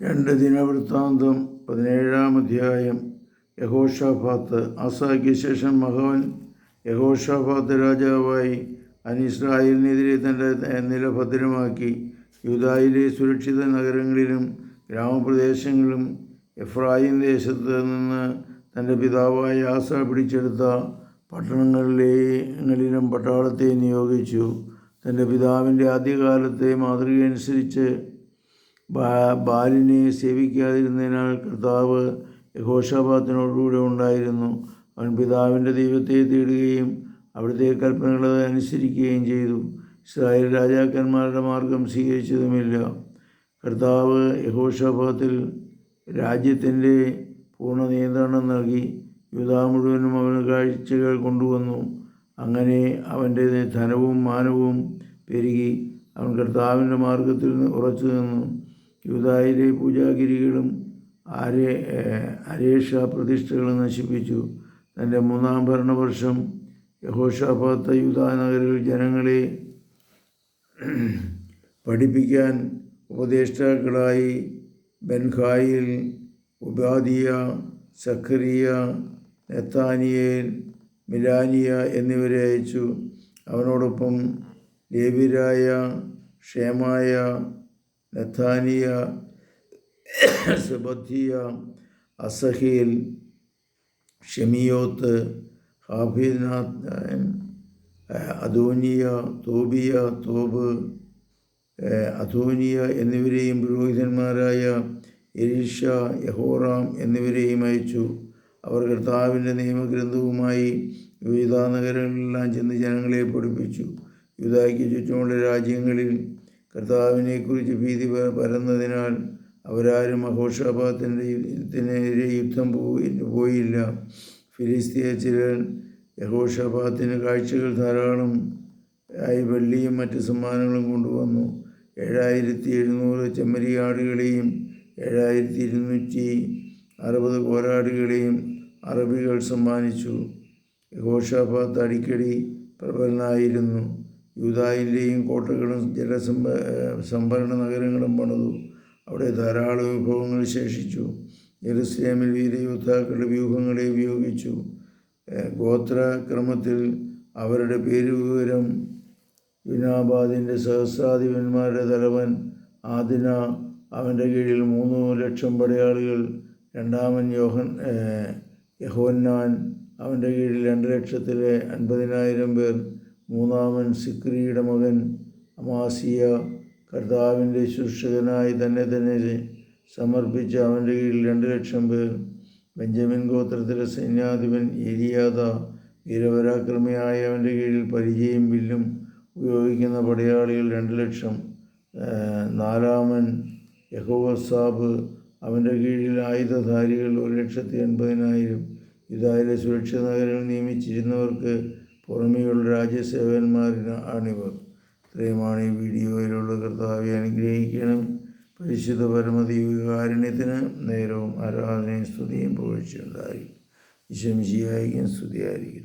രണ്ട് ദിനവൃത്താന്തം പതിനേഴാം അധ്യായം. യഹോഷാഫാത്ത് ആസാക്കിയ ശേഷം മഹോൻ യഹോഷാഫാത്ത് രാജാവായി അനിസ്രായേലിനെതിരെ തന്റെ നില ഭദ്രമാക്കി യൂതായിലെ സുരക്ഷിത നഗരങ്ങളിലും ഗ്രാമപ്രദേശങ്ങളിലും എഫ്രായിം ദേശത്ത് നിന്ന് തന്റെ പിതാവായ ആസ പിടിച്ചെടുത്ത പട്ടണങ്ങളിലെങ്ങളിലും പട്ടാളത്തെ നിയോഗിച്ചു. തന്റെ പിതാവിന്റെ ആദ്യകാലത്തെ മാതൃകയനുസരിച്ച് ബാലിനെ സേവിക്കാതിരുന്നതിനാൽ കർത്താവ് ഘോഷാപാത്തിനോടുകൂടെ ഉണ്ടായിരുന്നു. അവൻ പിതാവിന്റെ ദൈവത്തെ തേടുകയും അവിടുത്തെ കൽപ്പനകൾ അനുസരിക്കുകയും ചെയ്തു. ഇസ്രായേൽ രാജാക്കന്മാരുടെ മാർഗം സ്വീകരിച്ചതുമില്ല. കർത്താവ് യഹോഷാപാത്തിൽ രാജ്യത്തിന്റെ പൂർണ നിയന്ത്രണം നൽകി യുദ്ധ മുഴുവനും അവന് കാഴ്ചകൾ കൊണ്ടുവന്നു. അങ്ങനെ അവന്റെ ധനവും മാനവും പെരുകി അവൻ കർത്താവിന്റെ മാർഗത്തിൽ നിന്ന് ഉറച്ചു നിന്നു യൂതായിലെ പൂജാഗിരികളും അരേ അരേഷ പ്രതിഷ്ഠകളും നശിപ്പിച്ചു. തന്റെ മൂന്നാം ഭരണവർഷം യഹോഷാപാത്ത യൂതാ ജനങ്ങളെ പഠിപ്പിക്കാൻ ഉപദേഷ്ടാക്കളായി ബൻഖായിൽ ഉബാദിയ സഖറിയ നെത്താനിയേൽ മിലാനിയ എന്നിവരെ അയച്ചു. അവനോടൊപ്പം ലേബിരായ ക്ഷേമായ നെത്താനിയ സെബത്തിയ അസഹീൽ ഷെമിയോത്ത് ഹാഫിനാഥ് അധോനിയ തോബിയ തോബ് അധോനിയ എന്നിവരെയും പുരോഹിതന്മാരായ എലീഷ യഹോറാം എന്നിവരെയും അയച്ചു. അവർ കർത്താവിന്റെ നിയമഗ്രന്ഥവുമായി വിവിധ നഗരങ്ങളിലെല്ലാം ചെന്ന് ജനങ്ങളെ പഠിപ്പിച്ചു. യുദ്ധയ്ക്ക് ചുറ്റുമുള്ള രാജ്യങ്ങളിൽ കർത്താവിനെക്കുറിച്ച് ഭീതി പരന്നതിനാൽ അവരാരും യുദ്ധത്തിനെതിരെ യുദ്ധം പോയി പോയില്ല. ഫിലിസ്തീയ ചിലർ യഹോഷാപാത്തിന് കാഴ്ചകൾ ധാരാളം ആയി വെള്ളിയും മറ്റ് സമ്മാനങ്ങളും കൊണ്ടുവന്നു. ഏഴായിരത്തി എഴുന്നൂറ് ചെമ്മരിയാടുകളെയും ഏഴായിരത്തി ഇരുന്നൂറ്റി അറുപത് കോരാടുകളെയും അറബികൾ സമ്മാനിച്ചു. യഹോഷാഫാത്ത് അടിക്കടി പ്രബലനായിരുന്നു. യൂതായിലെയും കോട്ടകളും ജലസംഭ സംഭരണ നഗരങ്ങളും പണിതു. അവിടെ ധാരാളം വിഭവങ്ങൾ ശേഷിച്ചു. ജെറുസലേമിൽ വീരയോദ്ധാക്കളുടെ വ്യൂഹങ്ങളെ ഉപയോഗിച്ചു ഗോത്രക്രമത്തിൽ അവരുടെ പേര് വിവരം യുനാബാദിന്റെ സഹസ്രാധിപന്മാരുടെ തലവൻ ആദിന അവന്റെ കീഴിൽ മൂന്ന് ലക്ഷം പടയാളികൾ രണ്ടാമൻ യോഹൻ യഹോന്നാൻ അവന്റെ കീഴിൽ രണ്ട് ലക്ഷത്തിലെ അൻപതിനായിരം പേർ മൂന്നാമൻ സിക്രിയുടെ മകൻ അമാസിയ കർത്താവിന്റെ ശുശ്രൂഷകനായി തന്നെ തന്നെ സമർപ്പിച്ച അവന്റെ കീഴിൽ രണ്ട് ലക്ഷം പേർ. ബെഞ്ചമിൻ ഗോത്രത്തിലെ സൈന്യാധിപൻ എരിയാത വീരപരാക്രമിയായ അവന്റെ കീഴിൽ പരിചയം വില്ലും ഉപയോഗിക്കുന്ന പടയാളികൾ രണ്ട് ലക്ഷം. നാലാമൻ യഹോവസാബ് അവന്റെ കീഴിൽ ആയുധധാരികൾ ഒരു ലക്ഷത്തി എൺപതിനായിരം ഇതായാലും സുരക്ഷിത നഗരങ്ങൾ നിയമിച്ചിരുന്നവർക്ക് പുറമെയുള്ള രാജ്യസേവന്മാരിന് ആണിവർ ഇത്രയുമാണ് ഈ വീഡിയോയിലുള്ള കർത്താവെ അനുഗ്രഹിക്കണം. പരിശുദ്ധ പരമദൈവികാരുണ്യത്തിന് നേരവും ആരാധനയും സ്തുതിയും പുകഴ്ചയുണ്ടായി വിശംശിയായിരിക്കും സ്തുതിയായിരിക്കും.